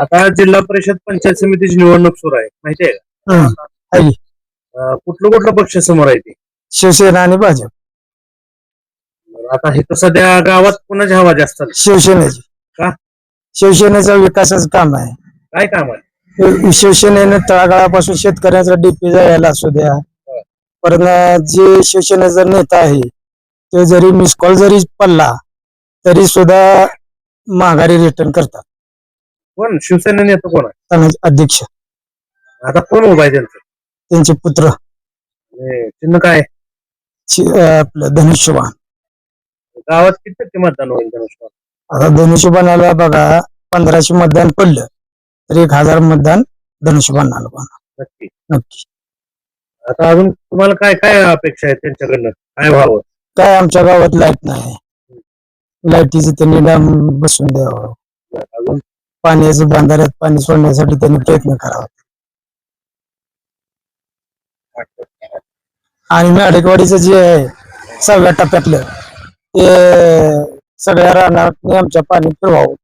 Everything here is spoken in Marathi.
आता जिल्हा परिषद पंचायत समितीची निवडणूक सुरू आहे माहिती आहे का. आहे. कुठलं कुठलं पक्ष समोर आहे ते शिवसेना आणि भाजप आता हे तर सध्या गावात कोणाची हवा जास्त आहे? शिवसेनेची का? शिवसेनेचं विकासाचं काम आहे काय काम आहे शिवसेनेने तळागाळापासून शेतकऱ्यांचा डीपी जायला असू द्या परत जे शिवसेनेचा नेता आहे ते जरी मिस कॉल जरी पडला तरी सुद्धा माघारी रिटर्न करतात कोण? शिवसेना नेतं कोण? आहे तानाजी अध्यक्ष. आता कोण उभा आहे त्यांचं? त्यांचे पुत्र. हे चिन्ह काय? शि- अं, आपलं धनुष्यबाण गावात किती टक्के मतदान होईल धनुष्यबाण आता धनुष्यबाणाला बघा पंधराशे मतदान पडलं तर एक हजार मतदान धनुष्यबाणाला पण नक्की. नक्की. आता अजून तुम्हाला काय काय अपेक्षा आहे त्यांच्याकडनं? काय व्हावं? काय आमच्या गावात लाइट नाही. लाईटीचं त्यांनी डाम बसून द्यावं. अजून पाण्याचं बांधाऱ्यात पाणी सोडण्यासाठी त्यांनी प्रयत्न करावा. आणि मेढेकवाडीचं जे आहे सहाव्या टप्प्यातलं ते सगळ्या रानात आमच्या पाणी फिरवावं